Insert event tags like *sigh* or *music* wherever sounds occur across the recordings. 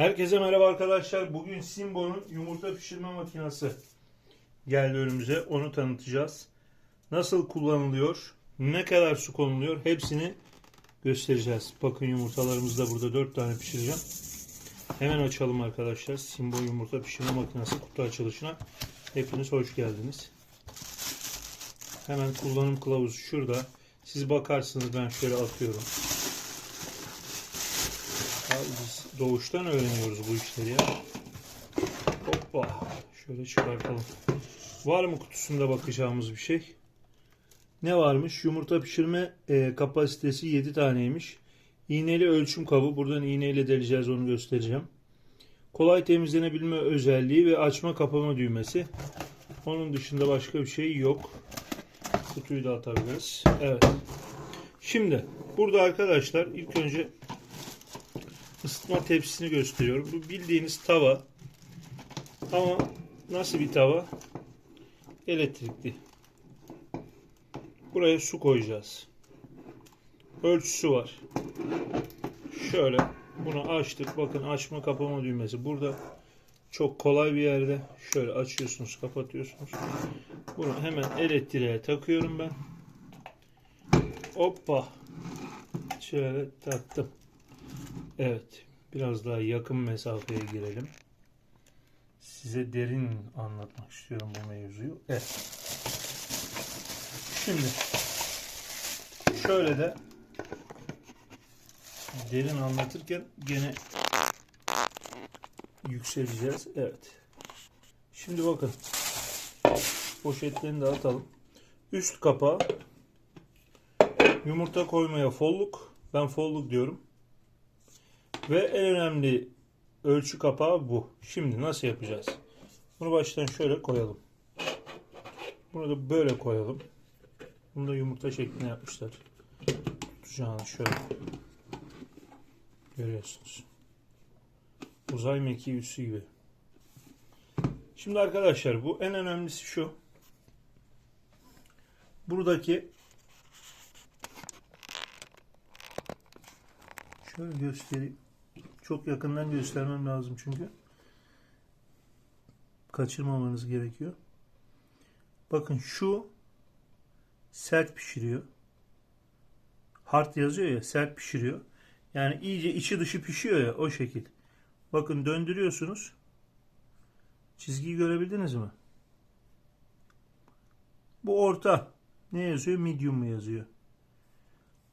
Herkese merhaba arkadaşlar. Bugün Simbo'nun yumurta pişirme makinesi geldi önümüze. Onu tanıtacağız. Nasıl kullanılıyor, ne kadar su konuluyor hepsini göstereceğiz. Bakın yumurtalarımız da burada 4 tane pişireceğim. Hemen açalım arkadaşlar. Simbo yumurta pişirme makinesi kutu açılışına. Hepiniz hoş geldiniz. Hemen kullanım kılavuzu şurada. Siz bakarsınız ben şöyle atıyorum. Doğuştan öğreniyoruz bu işleri ya. Hoppa. Şöyle çıkartalım. Var mı kutusunda bakacağımız bir şey? Ne varmış? Yumurta pişirme e, kapasitesi 7 taneymiş. İğneli ölçüm kabı. Buradan iğneyle deleceğiz onu göstereceğim. Kolay temizlenebilme özelliği ve açma kapama düğmesi. Onun dışında başka bir şey yok. Kutuyu da atabiliriz. Evet. Şimdi burada arkadaşlar ilk önce ısıtma tepsisini gösteriyorum. Bu bildiğiniz tava. Ama nasıl bir tava? Elektrikli. Buraya su koyacağız. Ölçüsü var. Şöyle bunu açtık. Bakın açma kapama düğmesi. Burada çok kolay bir yerde. Şöyle açıyorsunuz, kapatıyorsunuz. Bunu hemen elektriğe takıyorum ben. Hoppa. Şöyle taktım. Evet. Biraz daha yakın mesafeye girelim. Size derin anlatmak istiyorum bu mevzuyu. Evet. Şimdi şöyle de derin anlatırken gene yükseleceğiz. Evet. Şimdi bakın. Poşetlerini de atalım. Üst kapağı yumurta koymaya folluk. Ben folluk diyorum. Ve en önemli ölçü kapağı bu. Şimdi nasıl yapacağız? Bunu baştan şöyle koyalım. Bunu da böyle koyalım. Bunu da yumurta şeklinde yapmışlar. Tutacağını şöyle. Görüyorsunuz. Uzay mekiği üssü gibi. Şimdi arkadaşlar bu en önemlisi şu. Buradaki şöyle göstereyim. Çok yakından göstermem lazım çünkü. Kaçırmamanız gerekiyor. Bakın şu sert pişiriyor. Hard yazıyor ya sert pişiriyor. Yani iyice içi dışı pişiyor ya o şekil. Bakın döndürüyorsunuz. Çizgiyi görebildiniz mi? Bu orta. Ne yazıyor? Medium mu yazıyor?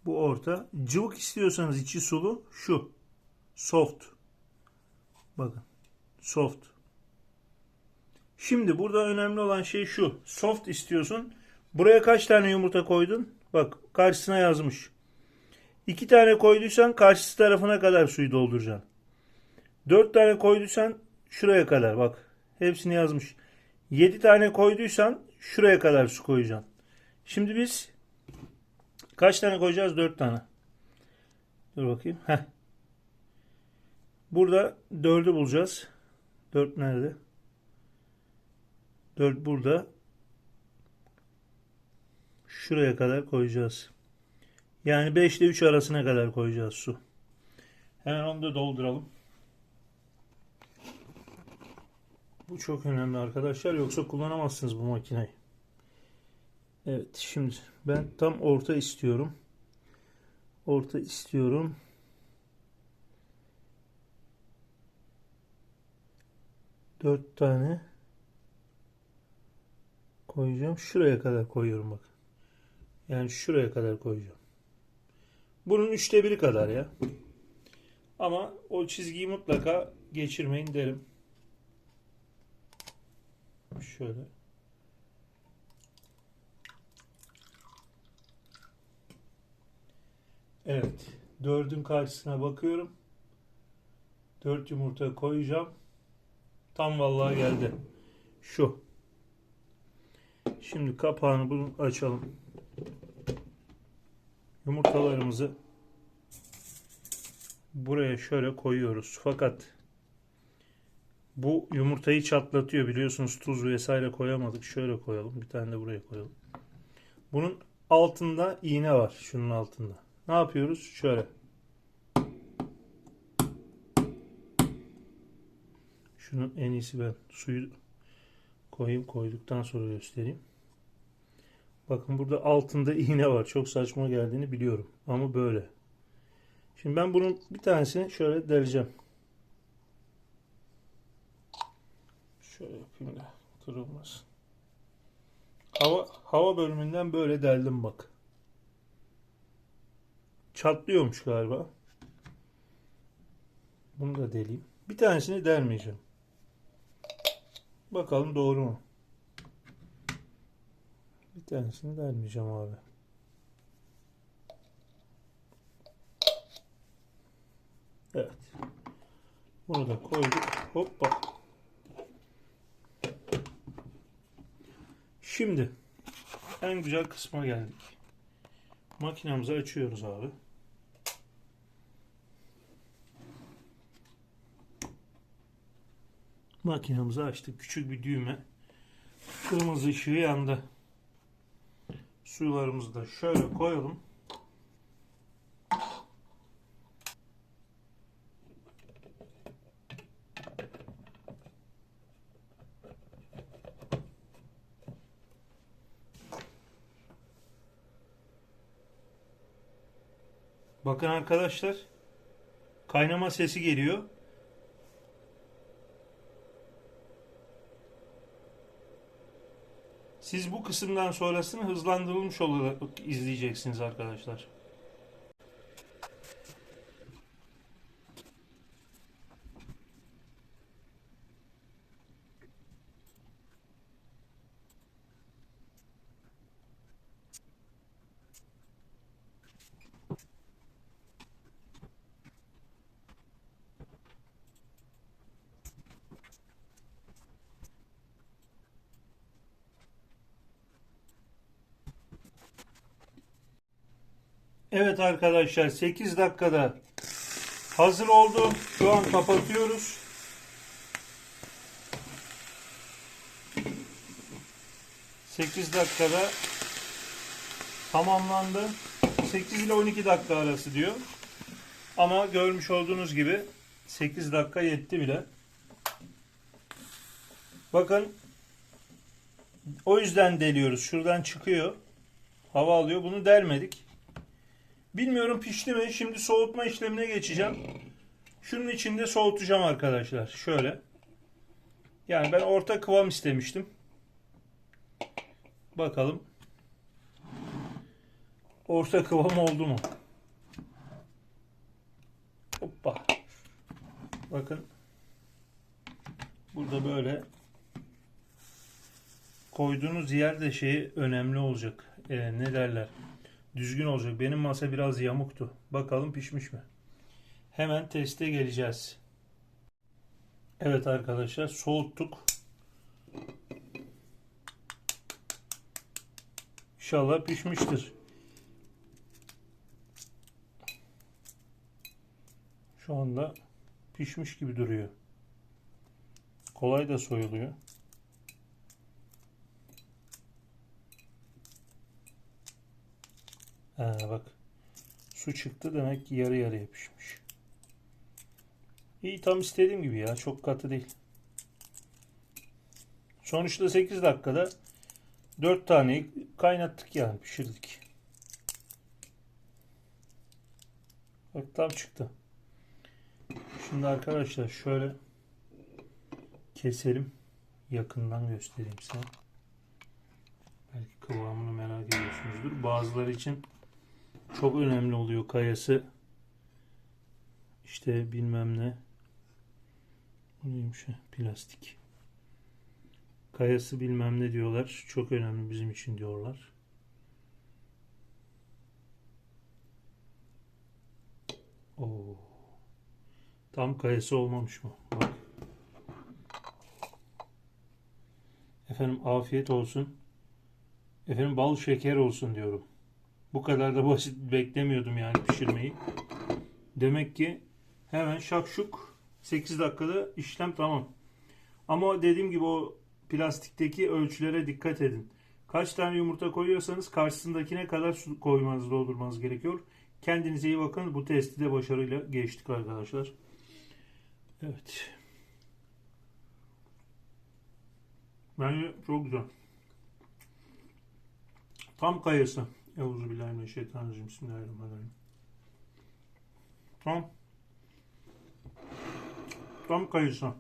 Bu orta. Cıvık istiyorsanız içi sulu şu. Soft. Bakın. Soft. Şimdi burada önemli olan şey şu. Soft istiyorsun. Buraya kaç tane yumurta koydun? Bak karşısına yazmış. İki tane koyduysan karşısı tarafına kadar suyu dolduracaksın. Dört tane koyduysan şuraya kadar bak. Hepsini yazmış. Yedi tane koyduysan şuraya kadar su koyacaksın. Şimdi biz kaç tane koyacağız? Dört tane. Dur bakayım. Heh. Burada dördü bulacağız. Dört nerede? Dört burada. Şuraya kadar koyacağız. Yani 5 ile 3 arasına kadar koyacağız su. Hemen onu da dolduralım. Bu çok önemli arkadaşlar. Yoksa kullanamazsınız bu makineyi. Evet şimdi ben tam orta istiyorum. Orta istiyorum. Dört tane koyacağım. Şuraya kadar koyuyorum bak. Yani şuraya kadar koyacağım. Bunun üçte biri kadar ya. Ama o çizgiyi mutlaka geçirmeyin derim. Şöyle. Evet. Dördün karşısına bakıyorum. Dört yumurta koyacağım. Tam vallahi geldi. Şu. Şimdi kapağını bunu açalım. Yumurtalarımızı buraya şöyle koyuyoruz. Fakat bu yumurtayı çatlatıyor biliyorsunuz tuz vesaire koyamadık. Şöyle koyalım. Bir tane de buraya koyalım. Bunun altında iğne var. Şunun altında. Ne yapıyoruz? Şöyle. Şunu en iyisi ben suyu koyayım koyduktan sonra göstereyim. Bakın burada altında *laughs* iğne var. Çok saçma geldiğini biliyorum. Ama böyle. Şimdi ben bunun bir tanesini şöyle deleceğim. Şöyle yapayım da kırılmasın. Hava, hava bölümünden böyle deldim bak. Çatlıyormuş galiba. Bunu da deleyim. Bir tanesini delmeyeceğim. Bakalım doğru mu? Bir tanesini delmeyeceğim abi. Evet. Bunu da koyduk. Hoppa. Şimdi en güzel kısma geldik. Makinamızı açıyoruz abi. Makinamızı açtık. Küçük bir düğme. Kırmızı ışığı yandı. Sularımızı da şöyle koyalım. Bakın arkadaşlar. Kaynama sesi geliyor. Siz bu kısımdan sonrasını hızlandırılmış olarak izleyeceksiniz arkadaşlar. Evet arkadaşlar 8 dakikada hazır oldu. Şu an kapatıyoruz. Sekiz dakikada tamamlandı. 8 ile 12 dakika arası diyor. Ama görmüş olduğunuz gibi 8 dakika yetti bile. Bakın o yüzden deliyoruz. Şuradan çıkıyor. Hava alıyor. Bunu delmedik. Bilmiyorum pişti mi? Şimdi soğutma işlemine geçeceğim. Şunun içinde soğutacağım arkadaşlar. Şöyle. Yani ben orta kıvam istemiştim. Bakalım. Orta kıvam oldu mu? Hoppa. Bakın. Burada böyle koyduğunuz yer de şeyi önemli olacak. Ee, ne derler? Düzgün olacak. Benim masa biraz yamuktu. Bakalım pişmiş mi? Hemen teste geleceğiz. Evet arkadaşlar soğuttuk. İnşallah pişmiştir. Şu anda pişmiş gibi duruyor. Kolay da soyuluyor. Ha, bak. Su çıktı demek ki yarı yarı yapışmış. İyi tam istediğim gibi ya. Çok katı değil. Sonuçta 8 dakikada 4 taneyi kaynattık yani pişirdik. Bak tam çıktı. Şimdi arkadaşlar şöyle keselim. Yakından göstereyim size. Belki kıvamını merak ediyorsunuzdur. Bazıları için çok önemli oluyor kayası. İşte bilmem ne. Bu neymiş? Plastik. Kayası bilmem ne diyorlar. Çok önemli bizim için diyorlar. Oo. Tam kayası olmamış mı? Bak. Efendim afiyet olsun. Efendim bal şeker olsun diyorum. Bu kadar da basit beklemiyordum yani pişirmeyi. Demek ki hemen şakşuk 8 dakikada işlem tamam. Ama dediğim gibi o plastikteki ölçülere dikkat edin. Kaç tane yumurta koyuyorsanız karşısındakine kadar su koymanız doldurmanız gerekiyor. Kendinize iyi bakın. Bu testi de başarıyla geçtik arkadaşlar. Evet. Bence çok güzel. Tam kayası. Euzubillahimineşşeytanirracim. Bismillahirrahmanirrahim. Tam. Tam kayısı.